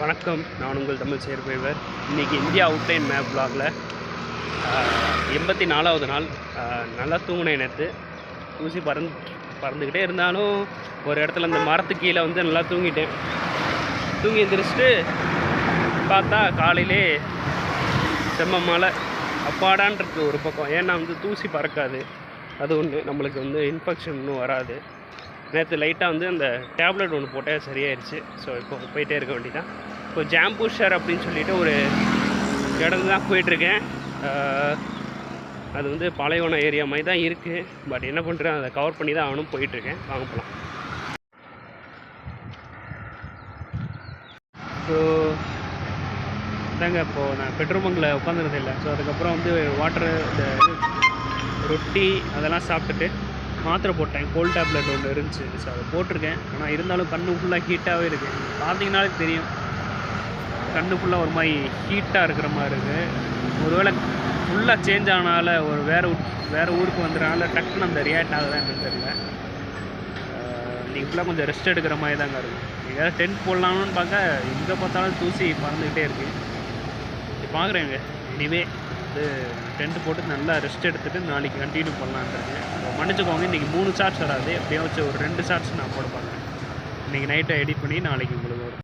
வணக்கம். நான் உங்கள் தமிழ் சேர்பைவர் இன்றைக்கி இந்தியா அவுட்லைன் மேப் பிளாகில் எண்பத்தி நாலாவது நாள் நல்லா தூங்கினேன் நேற்று தூசி பறந்து பறந்துக்கிட்டே இருந்தாலும் ஒரு இடத்துல அந்த மரத்துக்கு கீழே வந்து நல்லா தூங்கிட்டேன். தூங்கி எந்திரிச்சிட்டு பார்த்தா காலையிலே செம்ம மழை. அப்பாடான்றது ஒரு பக்கம். ஏன்னா வந்து தூசி பறக்காது. அது ஒன்று நம்மளுக்கு வந்து இன்ஃபெக்ஷன் ஒன்றும் வராது. நேற்று லைட்டாக வந்து அந்த டேப்லெட் ஒன்று போட்டால் சரியாயிருச்சு. ஸோ இப்போ போயிட்டே இருக்க வேண்டிதான் இப்போ ஜாம்பூஷர் அப்படின்னு சொல்லிட்டு ஒரு இடம் தான் போயிட்டுருக்கேன். அது வந்து பாலைவனம் ஏரியா மாதிரி தான் இருக்குது பட் என்ன பண்ணுறேன் அதை கவர் பண்ணி தான் அவனும் போயிட்டுருக்கேன். வாங்க போகலாம் ஸோ இதாங்க இப்போது நான் பெட்ரோல் பங்கில் உட்காந்துருந்தது இல்லை ஸோ அதுக்கப்புறம் வந்து வாட்டர் இந்த ரொட்டி அதெல்லாம் சாப்பிட்டுட்டு மாத்திரை போட்டேன். கோல்ட் டேப்லெட் ஒன்று இருந்துச்சு. ஸோ அதை போட்டிருக்கேன். ஆனால் இருந்தாலும் கண்ணு ஃபுல்லாக ஹீட்டாகவே இருக்குது பார்த்தீங்கனாலே தெரியும். கண்ணு ஃபுல்லாக ஒரு மாதிரி ஹீட்டாக இருக்கிற மாதிரி இருக்குது ஒருவேளை ஃபுல்லாக சேஞ்ச் ஆனால ஒரு வேறு வேறு ஊருக்கு வந்துடுறனால டக்குன்னு அந்த ரியாக்ட் ஆகுதா தெரியல. நீங்கள் ஃபுல்லாக கொஞ்சம் ரெஸ்ட் எடுக்கிற மாதிரி தாங்க இருக்கும். எங்கேயாவது டென்ட் போடலாம்னு பார்க்க எங்கே பார்த்தாலும் தூசி பறந்துக்கிட்டே இருக்குது பார்க்குறேங்க எனிவே வந்து டென்ட் போட்டு நல்லா ரெஸ்ட் எடுத்துகிட்டு நாளைக்கு கண்டினியூ பண்ணலான்னு மன்னிச்சுக்கோங்க இன்றைக்கி மூணு ஷார்ட்ஸ் வராது. எப்படியாச்சும் ஒரு ரெண்டு ஷார்ட்ஸ் நான் போட பார்க்குறேன் இன்றைக்கி நைட்டை எடிட் பண்ணி நாளைக்கு உங்களுக்கு